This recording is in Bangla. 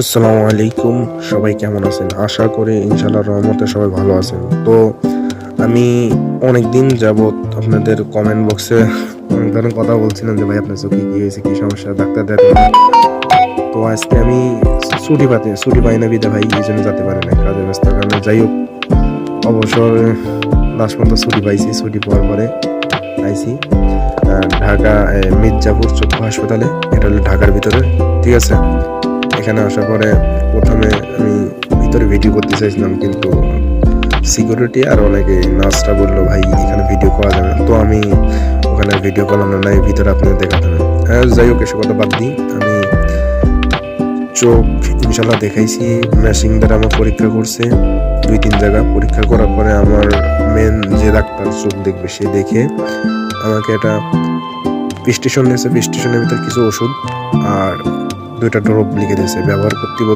আসসালামু আলাইকুম। সবাই কেমন আছেন? আশা করি ইনশাল্লাহ রহমতে সবাই ভালো আছেন। তো আমি অনেক দিন যাবত আপনাদের কমেন্ট বক্সে ধরনের কথা বলছিলাম যে, ভাই, আপনার চোখে কি হয়েছে? কি সমস্যা? ডাক্তার দেখেন। তো আজকে আমি ছুটি পাতে, ছুটি পাই না বিদা ভাই, এই জন্য যেতে পারি না কাজের ব্যস্ত। কারণে যাই হোক, অবসর, লাস্ট পর্যন্ত ছুটি পাইছি, ছুটি পাওয়ার পরে পাইছি ঢাকা মির্জাপুর চক্ষু হাসপাতালে। এটা হলো ঢাকার ভিতরে, ঠিক আছে? এখানে আসার পরে প্রথমে আমি ভিতরে ভিডিও করতে চাইছিলাম, কিন্তু সিকিউরিটি আর অনেকে নার্সরা বলল, ভাই, এখানে ভিডিও করা যাবে। তো আমি ওখানে ভিডিও করলাম না ভিতরে আপনাদের দেখাতে হবে। যাই হোক, এসব কথা বাদ দিই। আমি চোখ ইনশাল্লাহ দেখাইছি। মেশিন দ্বারা আমার পরীক্ষা করছে। দুই, তিন জায়গা পরীক্ষা করার পরে আমার মেন যে ডাক্তার চোখ দেখবে, সে দেখে আমাকে একটা প্রেস্টেশন দিয়েছে প্রেস্টেশনের ভিতরে কিছু ওষুধ আর দুইটা ড্রপ লিখে দিয়েছে ব্যবহার করতে বল-